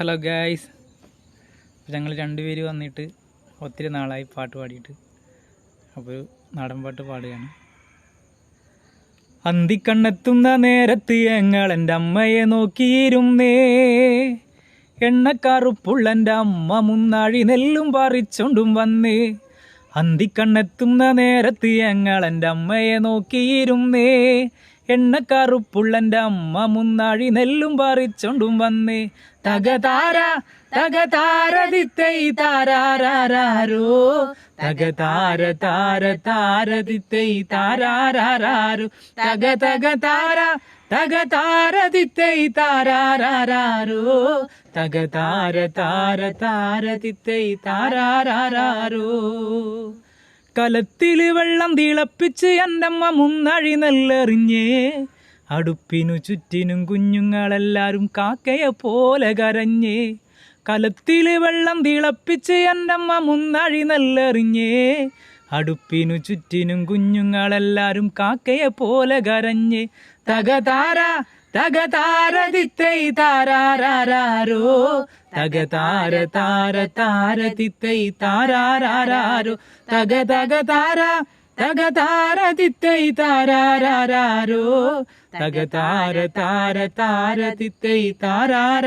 Hello guys ഞങ്ങൾ രണ്ടുപേര് വന്നിട്ട് ഒത്തിരി നാളായി പാട്ട് പാടിയിട്ട്. അപ്പോൾ ഒരു നാടൻ പാട്ട് പാടുകയാണ്. അന്തിക്കണ്ണെത്തുന്ന നേരത്ത് ഞങ്ങൾ എന്റെ അമ്മയെ നോക്കിയിരുന്നേ. എണ്ണക്കാറുപ്പുള്ള എന്റെ അമ്മ മുന്നാഴി നെല്ലും പറിച്ചോണ്ടും വന്നേ. അന്തിക്കണ്ണെത്തുന്ന നേരത്ത് ഞങ്ങൾ എന്റെ അമ്മയെ നോക്കിയിരുന്നേ. എണ്ണക്കാറുപ്പുള്ളന്റെ അമ്മ മുന്നാഴി നെല്ലും പറിച്ചോണ്ടും വന്നേ. തകതാര തകതാരതിത്തൈ താരാരാരോ തകതാര താര താരതിത്തൈ താരാരാരോ തക തക താര തക താരതിത്തൈ താരാരാരോ തക താര താര താരതിത്തൈ താരാരാരോ കലത്തിൽ വെള്ളം തിളപ്പിച്ച് എന്റമ്മ മുന്നഴി നെല്ലെറിഞ്ഞേ. അടുപ്പിനു ചുറ്റിനും കുഞ്ഞുങ്ങളെല്ലാരും കാക്കയെ പോലെ കരഞ്ഞേ. കലത്തിൽ വെള്ളം തിളപ്പിച്ച് എന്റമ്മ മുന്നഴി നെല്ലെറിഞ്ഞേ. അടുപ്പിനു ചുറ്റിനും കുഞ്ഞുങ്ങളെല്ലാരും കാക്കയെ പോലെ കരഞ്ഞേ. തകതാര തകതാര ദിത്തൈ താരാരാരോ തക താര താര ദിത്തൈ താരാരാരോ തക തക താര തക താര ദിത്തൈ താരാരാരോ തക താര താര താര ദിത്തൈ താരാര